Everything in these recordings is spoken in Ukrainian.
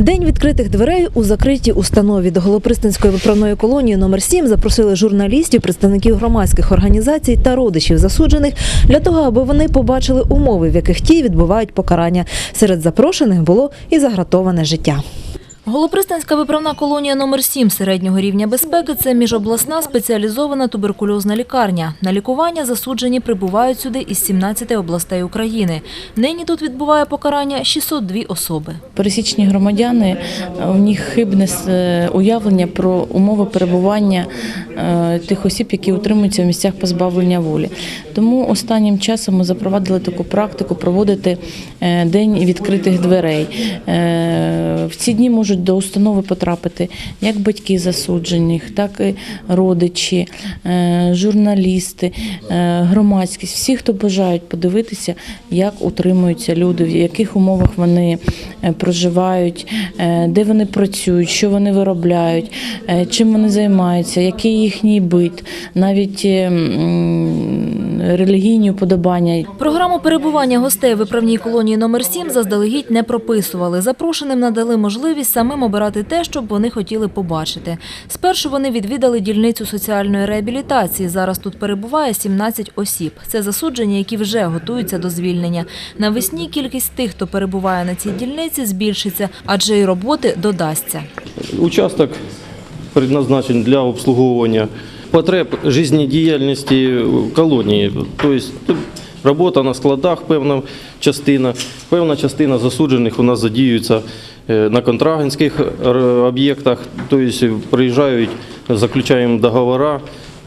День відкритих дверей у закритій установі до Голопристанської виправної колонії номер 7 запросили журналістів, представників громадських організацій та родичів засуджених для того, аби вони побачили умови, в яких ті відбувають покарання. Серед запрошених було і загратоване життя. Голопристанська виправна колонія номер 7 середнього рівня безпеки – це міжобласна спеціалізована туберкульозна лікарня. На лікування засуджені прибувають сюди із 17 областей України. Нині тут відбуває покарання 602 особи. Пересічні громадяни у них хибне е, уявлення про умови перебування е, тих осіб, які утримуються в місцях позбавлення волі. Тому останнім часом ми запровадили таку практику проводити е, день відкритих дверей. В ці дні можуть до установи потрапити як батьки засуджених, так і родичі, е, журналісти, е, громадськість, всі, хто бажають подивитися, як утримуються люди, в яких умовах вони е, проживають, де вони працюють, що вони виробляють, чим вони займаються, який їхній бит, навіть релігійні уподобання. Програму перебування гостей в виправній колонії номер 7 заздалегідь не прописували. Запрошеним надали можливість самим обирати те, що б вони хотіли побачити. Спершу вони відвідали дільницю соціальної реабілітації. Зараз тут перебуває 17 осіб. Це засуджені, які вже готуються до звільнення. Навесні кількість тих, хто перебуває на цій дільниці, збільшиться, адже і роботи додасться. Участок предназначен для обслуговування потреб життєдіяльності колонії. Тобто робота на складах, певна частина, певна частина засуджених у нас задіюється на контрагентських е, об'єктах, тобто приїжджають, заключаємо договори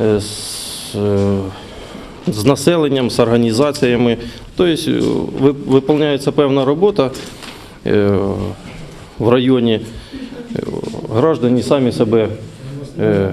е, з е, з населенням, з організаціями. Тобто е, ви- виконується певна робота е, в районі. Е, Граждані самі себе, е,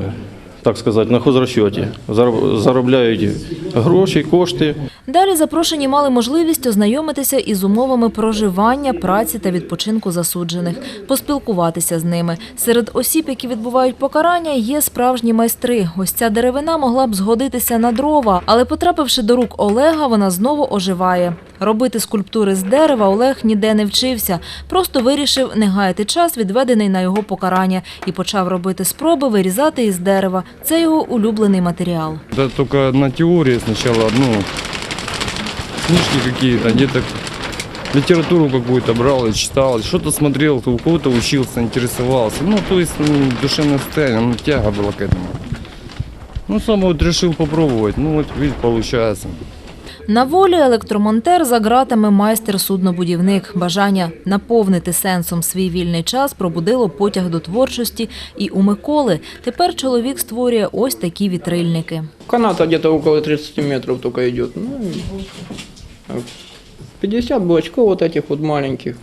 так сказати, на хозрасчеті зароб- заробляють гроші, кошти. Далі запрошені мали можливість ознайомитися із умовами проживання, праці та відпочинку засуджених, поспілкуватися з ними. Серед осіб, які відбувають покарання, є справжні майстри. Ось ця деревина могла б згодитися на дрова, але потрапивши до рук Олега, вона знову оживає. Робити скульптури з дерева Олег ніде не вчився, просто вирішив не гаяти час, відведений на його покарання, і почав робити спроби вирізати із дерева. Це його улюблений матеріал. Да только на теории сначала, одну книжки какие-то, где-то литературу какую-то брал и читал, что-то смотрел, у кого-то учился, интересовался. Ну, то есть ну, душевное состояние, ну, тяга была к этому. Ну, сам вот решил попробовать, ну, вот, видишь, получается. На волі електромонтер за ґратами майстер суднобудівник. Бажання наповнити сенсом свій вільний час пробудило потяг до творчості і у Миколи. Тепер чоловік створює ось такі вітрильники. Каната где-то около 30 метров только идет. Ну, и 50 блочков вот этих вот маленьких.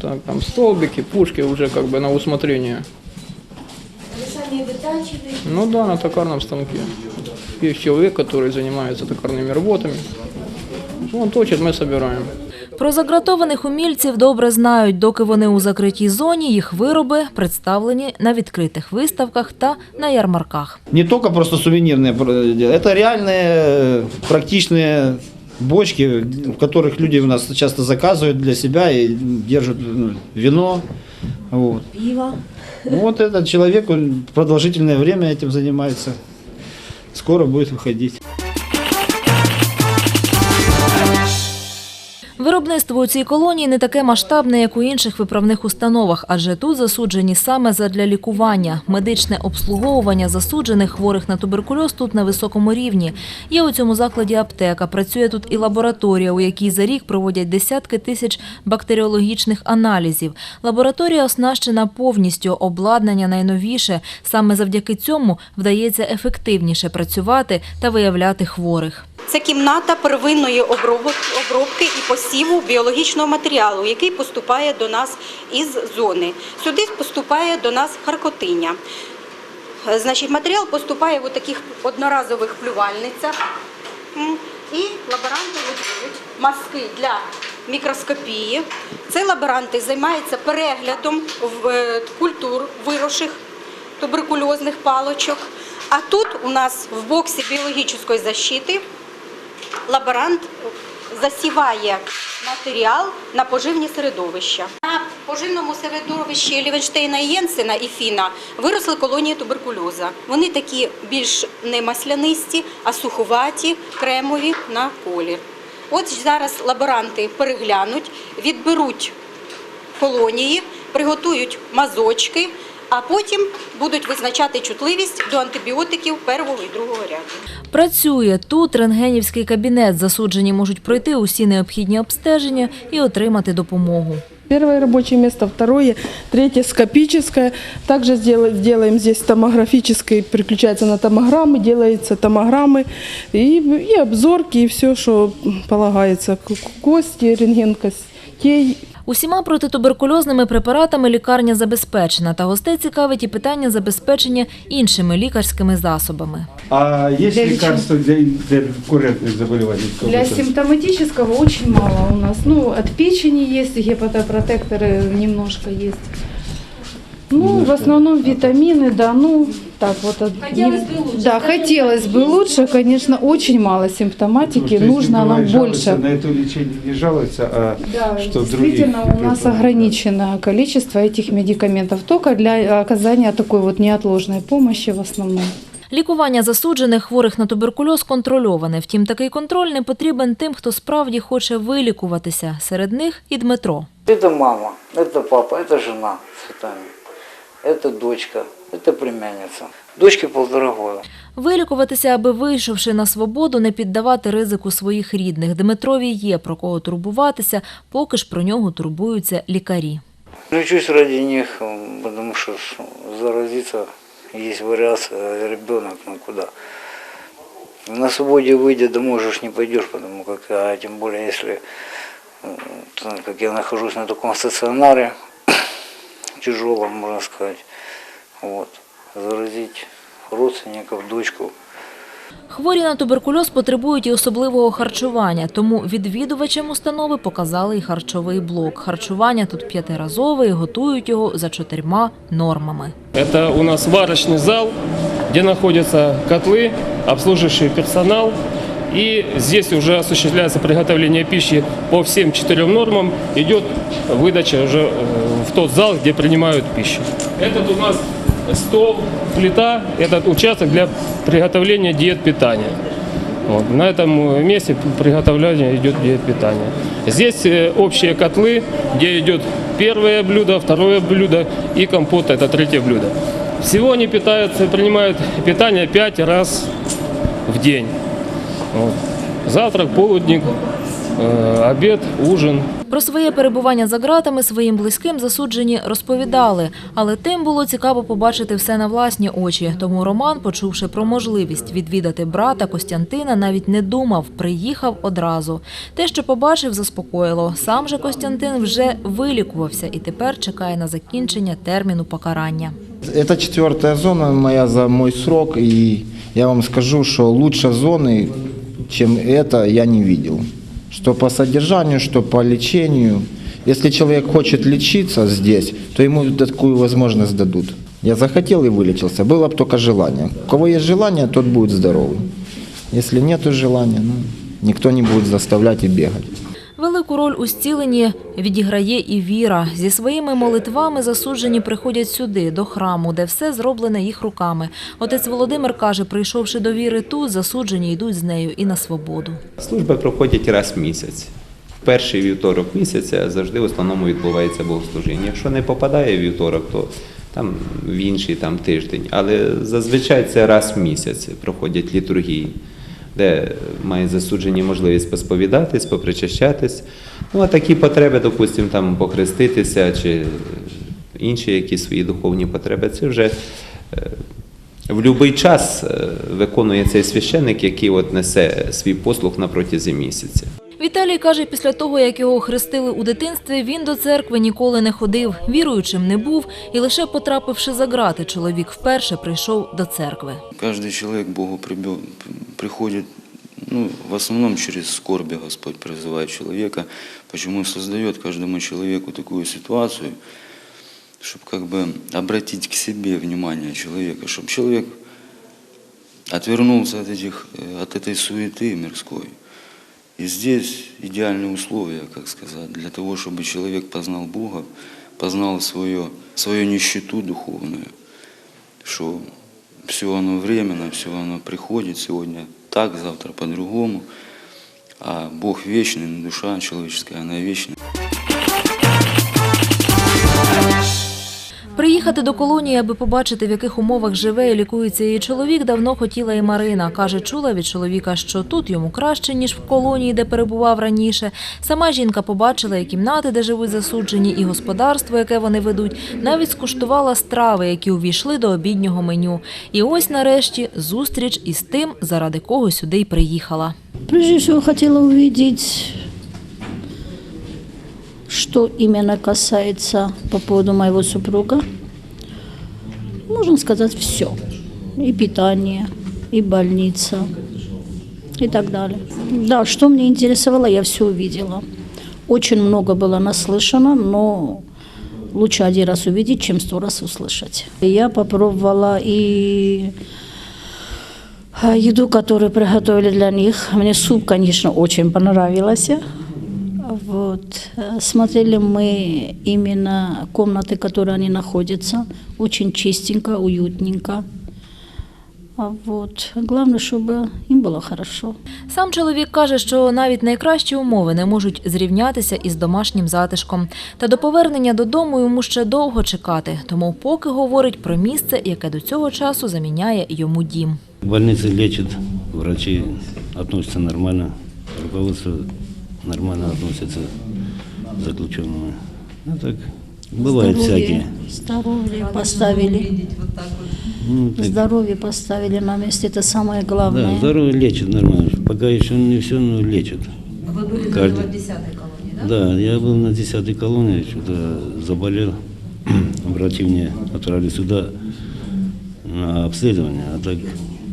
Так, там столбики, пушки уже как бы на усмотрение. Ну да, на токарном станке Есть человек, который занимается токарными работами. Он точит, мы собираем. Про загратованих умільців добре знають, доки вони у закритій зоні, їх вироби представлені на відкритих виставках та на ярмарках. не только просто сувенирные, это реальные э, практичные бочки, в которых люди у нас часто заказывают для себя и держат ну, вино. Вот. Піва. Ну, вот этот человек, он продолжительное время этим занимается. Скоро будет выходить. Виробництво у цій колонії не таке масштабне, як у інших виправних установах, адже тут засуджені саме задля лікування. Медичне обслуговування засуджених хворих на туберкульоз тут на високому рівні. Є у цьому закладі аптека, працює тут і лабораторія, у якій за рік проводять десятки тисяч бактеріологічних аналізів. Лабораторія оснащена повністю, обладнання найновіше. Саме завдяки цьому вдається ефективніше працювати та виявляти хворих. Це кімната первинної обробки і посіву біологічного матеріалу, який поступає до нас із зони. Сюди поступає до нас харкотиня. Е, Значить, матеріал поступає в таких одноразових плювальницях. І лаборанти готують маски для мікроскопії. Це лаборанти займаються переглядом е, культур виросших туберкульозних палочок. А тут у нас в боксі біологічної защити лаборант засіває матеріал на поживні середовища. На по жильному середовищі Лівенштейна Єнсена і Фіна виросли колонії туберкульоза. Вони такі більш не маслянисті, а суховаті, кремові на колір. От зараз лаборанти переглянуть, відберуть колонії, приготують мазочки, а потім будуть визначати чутливість до антибіотиків першого і другого ряду. Працює тут рентгенівський кабінет. Засуджені можуть пройти усі необхідні обстеження і отримати допомогу. Первое рабочее место, второе, третье скопическое. Также сделаем, делаем здесь томографическое, переключается на томограммы, делаются томограммы и, и обзорки, и все, что полагается. К- Кости, рентген костей, Усіма протитуберкульозними препаратами лікарня забезпечена, та гостей цікавить і питання забезпечення іншими лікарськими засобами. А є Для лекарства для, для курентных заболівань? Для симптоматичного дуже мало у нас. Ну, від печені є, гепатопротектори немножко есть. Ну, в основном витамины, да, ну, так вот. от- Хотелось бы лучше. Да, хотелось бы лучше, конечно, очень мало симптоматики, Потому что если нужно нам бывает жалуются, больше. На это лечение не жалуются, а Да, что действительно, других у нас препаратов. ограниченное количество этих медикаментов, только для оказания такой вот неотложной помощи в основном. Лікування засуджених хворих на туберкульоз контрольоване. Втім, такий контроль не потрібен тим, хто справді хоче вилікуватися. Серед них і Дмитро. Это мама, это папа, это жена Светлана, это дочка, это племянница. Дочке полтора года. Вилікуватися, аби вийшовши на свободу, не піддавати ризику своїх рідних. Дмитрові є про кого турбуватися, поки ж про нього турбуються лікарі. Лечусь ради них, м, потому что с- заразиться есть вариация, а ребенок, ну куда. На свободе выйдя домой же ж не пойдешь, потому как, а тем более если, м, то, как я нахожусь на таком стационаре, тяжелом, можно сказать, вот, заразить родственников, дочку, Хворі на туберкульоз потребують і особливого харчування, тому відвідувачам установи показали і харчовий блок. Харчування тут п'ятиразове і готують його за чотирма нормами. Это у нас варочный зал, где находятся котлы, обслуживающий персонал. И здесь уже осуществляется приготовление пищи по всем четырем нормам. Идет выдача уже э, в тот зал, где принимают пищу. Этот у нас стол, плита, этот участок для приготовления диет питания. Вот. На этом месте приготовления идет диет питания. Здесь э, общие котлы, где идет первое блюдо, второе блюдо и компот, это третье блюдо. Всего они питаются, принимают питание пять раз в день. Вот. Завтрак, полудник, э, обед, ужин. Про своє перебування за ґратами своїм близьким засуджені розповідали, але тим було цікаво побачити все на власні очі. Тому Роман, почувши про можливість відвідати брата Костянтина, навіть не думав, приїхав одразу. Те, що побачив, заспокоїло. Сам же Костянтин вже вилікувався і тепер чекає на закінчення терміну покарання. Это четвертая зона моя за мой срок, и я вам скажу, что лучше зоны, Чем это, я не видел. Что по содержанию, что по лечению. Если человек хочет лечиться здесь, то ему такую возможность дадут. Я захотел и вылечился, было бы только желание. У кого есть желание, тот будет здоровый. Если нет желания, ну, никто не будет заставлять и бегать. Велику роль у зціленні відіграє і віра. Зі своїми молитвами засуджені приходять сюди, до храму, де все зроблене їх руками. Отець Володимир каже, прийшовши до віри тут, засуджені йдуть з нею і на свободу. Служби проходять раз в місяць. В перший вівторок місяця завжди в основному відбувається богослужіння. Якщо не попадає вівторок, то там в інший там, тиждень. Але зазвичай це раз в місяць проходять літургії, де мають засуджені можливість посповідатись, попричащатись. Ну, а такі потреби, допустимо, там похреститися чи інші якісь свої духовні потреби, це вже е, в будь-який час е, виконує цей священник, який от несе свій послуг на протязі місяця. Віталій каже, після того, як його хрестили у дитинстві, він до церкви ніколи не ходив, віруючим не був, і лише потрапивши за грати, чоловік вперше прийшов до церкви. Каждый человек к Богу приходит, ну, в основном через скорби Господь призывает человека. Почему создает каждому человеку такую ситуацию, чтобы как бы обратить к себе внимание человека, чтобы человек отвернулся от, этих, э, от этой суеты мирской. И здесь идеальные условия, как сказать, для того, чтобы человек познал Бога, познал свое, свою нищету духовную, что все оно временно, все оно приходит сегодня так, завтра по-другому, а Бог вечный, душа человеческая, она вечная. Приїхати до колонії, аби побачити, в яких умовах живе і лікується її чоловік, давно хотіла і Марина. Каже, чула від чоловіка, що тут йому краще, ніж в колонії, де перебував раніше. Сама жінка побачила і кімнати, де живуть засуджені, і господарство, яке вони ведуть. Навіть скуштувала страви, які увійшли до обіднього меню. І ось нарешті зустріч із тим, заради кого сюди й приїхала. Прежде всего хотела увидеть, что именно касается по поводу моего супруга. Можно сказать все. И питание, и больница, и так далее. Да, что мне интересовало, я все увидела. Очень много было наслышано, но лучше один раз увидеть, чем сто раз услышать. Я попробовала и а, еду, которую приготовили для них. Мне суп, конечно, очень понравился. Вот. Э, Смотрели мы именно комнаты, которые они находятся. Очень чистенько, уютненько. А Вот. Главное, чтобы им было хорошо. Сам чоловік каже, що навіть найкращі умови не можуть зрівнятися із домашнім затишком. Та до повернення додому йому ще довго чекати, тому поки говорить про місце, яке до цього часу заміняє йому дім. В больнице лечат, врачи относятся нормально, руководство нормально относится к заключенному. Ну так, бывает всякие. Здоровье поставили. Ну, так, Здоровье поставили на месте. Это самое главное. да, здоровье лечат нормально. Пока еще не все, но лечат. Ви були Каждый. на 10-й колонії, так? Да, я был на 10-й колонии, что-то заболел. Врачи меня отправили сюда на обследование, а так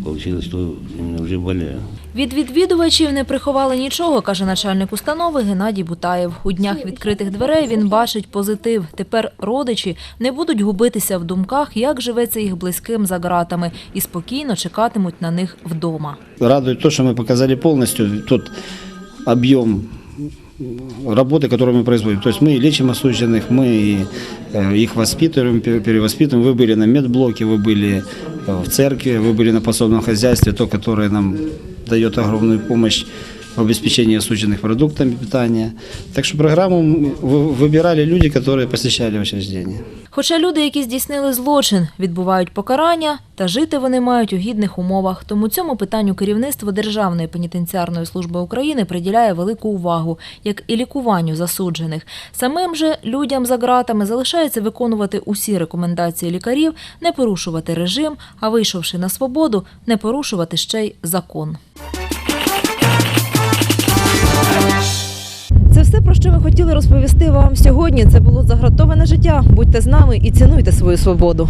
получилось, что именно уже болею. Від відвідувачів не приховали нічого, каже начальник установи Геннадій Бутаєв. У днях відкритих дверей він бачить позитив. Тепер родичі не будуть губитися в думках, як живеться їх близьким за ґратами, і спокійно чекатимуть на них вдома. Радует то, что мы показали полностью тот объем работы, которую мы производим. То есть мы лечим осужденных, мы э, их воспитываем, пе- перевоспитываем. Вы были на медблоке, вы были э, в церкви, вы были на пособном хозяйстве, то, которое нам дает огромную помощь в обеспечении осужденных продуктами питания. Так что программу вы- выбирали люди, которые посещали учреждение. Хоча люди, які здійснили злочин, відбувають покарання, та жити вони мають у гідних умовах. Тому цьому питанню керівництво Державної пенітенціарної служби України приділяє велику увагу, як і лікуванню засуджених. Самим же людям за ґратами залишається виконувати усі рекомендації лікарів, не порушувати режим, а вийшовши на свободу, не порушувати ще й закон. Що ми хотіли розповісти вам сьогодні. Це було загратоване життя. Будьте з нами і цінуйте свою свободу.